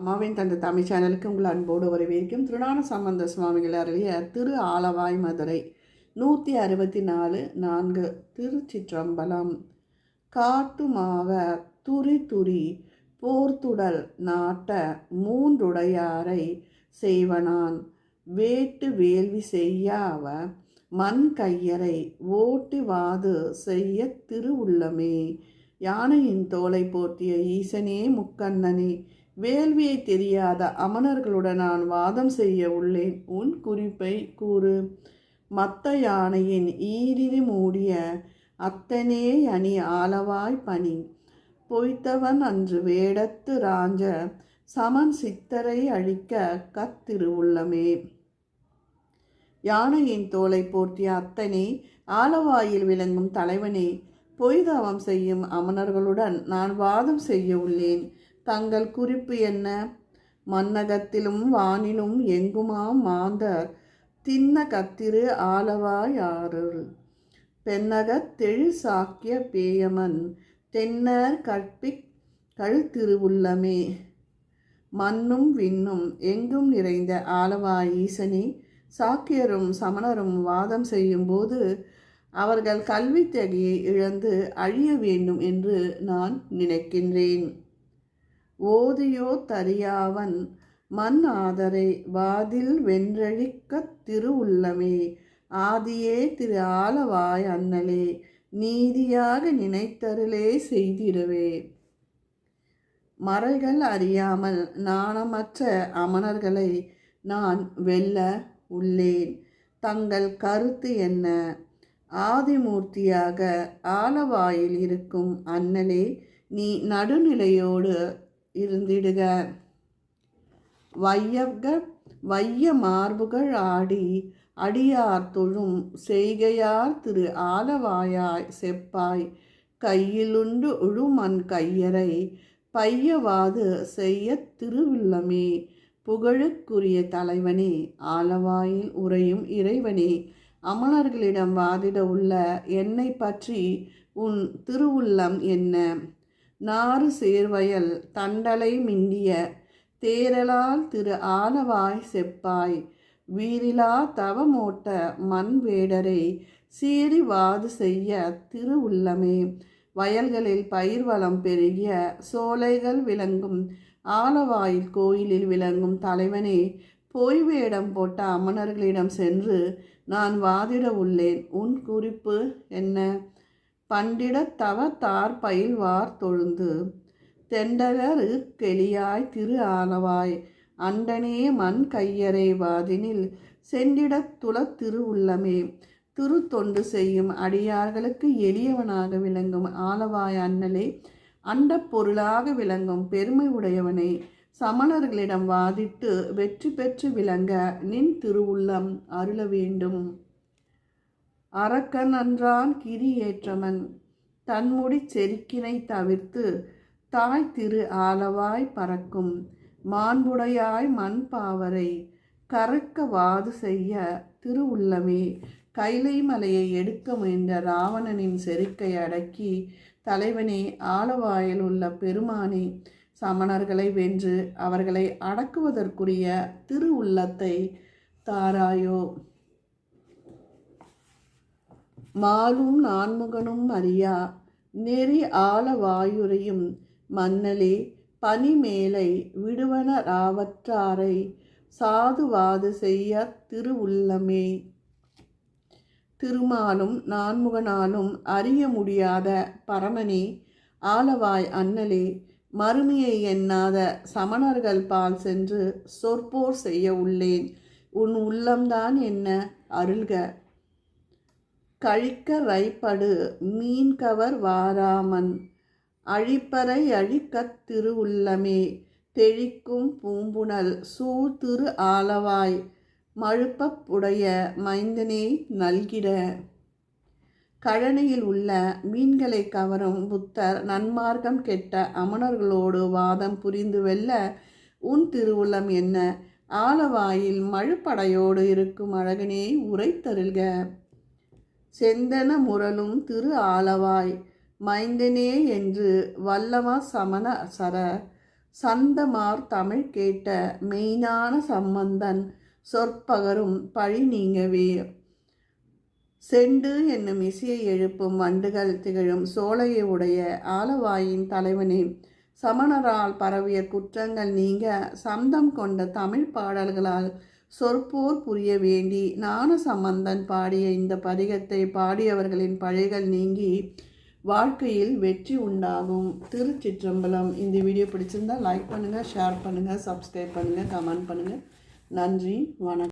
அம்மாவின் தந்த தமிழ் சேனலுக்கு உங்கள் அன்போடு வரவேற்கும் திருநான சம்பந்த சுவாமிகள் அருளிய திரு ஆலவாய் மதுரை நூற்றி அறுபத்தி நாலு நான்கு திருச்சிற்றம்பலம். காட்டுமாவ துரி துரி போர்த்துடல் நாட்ட மூன்றுடையாரை செய்வனான். வேட்டு வேள்வி செய்யாவ மண் கையரை ஓட்டி வாது செய்ய திருவுள்ளமே யானையின் தோலை போர்த்திய ஈசனே முக்கண்ணனே வேள்வியை தெரியாத அமணர்களுடன் நான் வாதம் செய்ய உள்ளேன். உன் குறிப்பை கூறு. மத்த யானையின் ஈரிரி மூடிய அத்தனே அணி ஆளவாய் பணி. பொய்த்தவன் அன்று வேடத்து ராஞ்ச சமன் சித்தரை அழிக்க கத்திருவுள்ளமே யானையின் தோலை போர்த்திய அத்தனே ஆலவாயில் விளங்கும் தலைவனே. பொய்தவம் செய்யும் அமணர்களுடன் நான் வாதம் செய்ய உள்ளேன். தங்கள் குறிப்பு என்ன? மன்னகத்திலும் வானிலும் எங்குமாம் மாந்தர்? தின்ன கத்திரு ஆலவாயாருள் பெண்ணகத் தெழு சாக்கிய பேயமன் தென்னர் கற்பிக் கழுத்திருவுள்ளமே மண்ணும் விண்ணும் எங்கும் நிறைந்த ஆலவாய் ஈசனே சாக்கியரும் சமணரும் வாதம் செய்யும்போது அவர்கள் கல்வித்தகையை இழந்து அழிய வேண்டும் என்று நான் நினைக்கின்றேன். ஓதியோ தரியாவன் மண் ஆதரை வாதில் வென்றழிக்க திருவுள்ளமே. ஆதியே திரு ஆலவாய் அண்ணலே நீதியாக நினைத்தருளே செய்திடவே. மறைகள் அறியாமல் நாணமற்ற அமணர்களை நான் வெல்ல உள்ளேன். தங்கள் கருத்து என்ன? ஆதிமூர்த்தியாக ஆலவாயில் இருக்கும் அண்ணலே நீ நடுநிலையோடு இருந்திடுக. வையக வைய மார்புகள் ஆடி அடியார் தொழும் செய்கையார் திரு ஆலவாயாய் செப்பாய். கையிலுண்டு உழுமன் கையரை பையவாது செய்ய திருவுள்ளமே புகழுக்குரிய தலைவனே ஆலவாயில் உறையும் இறைவனே. அமலர்களிடம் வாதிட உள்ள என்னை பற்றி உன் திருவுள்ளம் என்ன? நாறு சேர்வயல் தண்டலை மிண்டிய தேரலால் திரு ஆலவாய் செப்பாய். வீரிலா தவமோட்ட மண் வேடரை சீறி செய்ய செய்ய திருவுள்ளமே வயல்களில் பயிர் வளம் பெருகிய சோலைகள் விளங்கும் ஆலவாயில் கோயிலில் விளங்கும் தலைவனே போய் வேடம் போட்ட அமணர்களிடம் சென்று நான் வாதிட உள்ளேன். உன் குறிப்பு என்ன? பண்டிட தவ தார் பயில்வார் தொழுந்து தெண்டகரு கெளியாய் திரு ஆலவாய் அண்டனே மண் கையறை வாதினில் சென்றிட துள திரு உள்ளமே. திரு தொண்டு செய்யும் அடியார்களுக்கு எளியவனாக விளங்கும் ஆலவாய் அண்ணலே அண்ட பொருளாக விளங்கும் பெருமை உடையவனை. சமணர்களிடம் வாதிட்டு வெற்றி பெற்று விளங்க நின் திருவுள்ளம் அருள வேண்டும். அரக்கன் அன்றான் கிரி ஏற்றமன் தன்முடி செருக்கினை தவிர்த்து தாய் திரு ஆலவாய் பறக்கும். மாண்புடையாய் மண் பாவரை கறக்க வாது செய்ய திருவுள்ளமே கைலை மலையை எடுக்க முயன்ற ராவணனின் செருக்கை அடக்கி தலைவனே ஆலவாயில் உள்ள பெருமானே சமணர்களை வென்று அவர்களை அடக்குவதற்குரிய திரு உள்ளத்தை தாராயோ. மாலும் நான்முகனும் அறியா. நெறி ஆழவாயுரையும் மன்னலே பனிமேலை விடுவன ராவற்றாரை சாதுவாது செய்ய திருவுள்ளமே. திருமாலும் நான்முகனாலும் அறிய முடியாத பரமனே ஆலவாய் அண்ணலே மறுமையை எண்ணாத சமணர்கள் பால் சென்று சொற்போர் செய்ய உள்ளேன். உன் உள்ளம்தான் என்ன அருள்க. கழிக்க ரைப்படு மீன்கவர் வாராமன். அழிப்பறை அழிக்கத் திருவுள்ளமே தெழிக்கும் பூம்புணல் சூழ் திரு ஆலவாய் மழுப்பப்புடைய மைந்தனே நல்கிட. கழனியில் உள்ள மீன்களை கவரும் புத்தர் நன்மார்க்கம் கெட்ட அமணர்களோடு வாதம் புரிந்து வெல்ல உன் திருவுள்ளம் என்ன? ஆலவாயில் மழுப்படையோடு இருக்கும் அழகனே உரைத்தருள்க. செந்தன முரலும் திரு ஆளவாய் மைந்தனே என்று வல்லவா சமண சர சந்தமார் தமிழ் கேட்ட மெய்ஞான சம்பந்தன் சொற்பகரும் பழி நீங்கவே. செண்டு என்னும் இசையை எழுப்பும் வண்டுகள் திகழும் சோலையை உடைய ஆலவாயின் தலைவனே. சமணரால் பரவிய குற்றங்கள் நீங்க சந்தம் கொண்ட தமிழ் பாடல்களால் சொற்போர் புரிய வேண்டி ஞான சம்பந்தன் பாடிய இந்த பதிகத்தை பாடியவர்களின் பழைகள் நீங்கி வாழ்க்கையில் வெற்றி உண்டாகும். திருச்சிற்றம்பலம் இந்த வீடியோ பிடிச்சிருந்தா லைக் பண்ணுங்கள் ஷேர் பண்ணுங்கள் சப்ஸ்கிரைப் பண்ணுங்கள் கமெண்ட் பண்ணுங்கள் நன்றி வணக்கம்.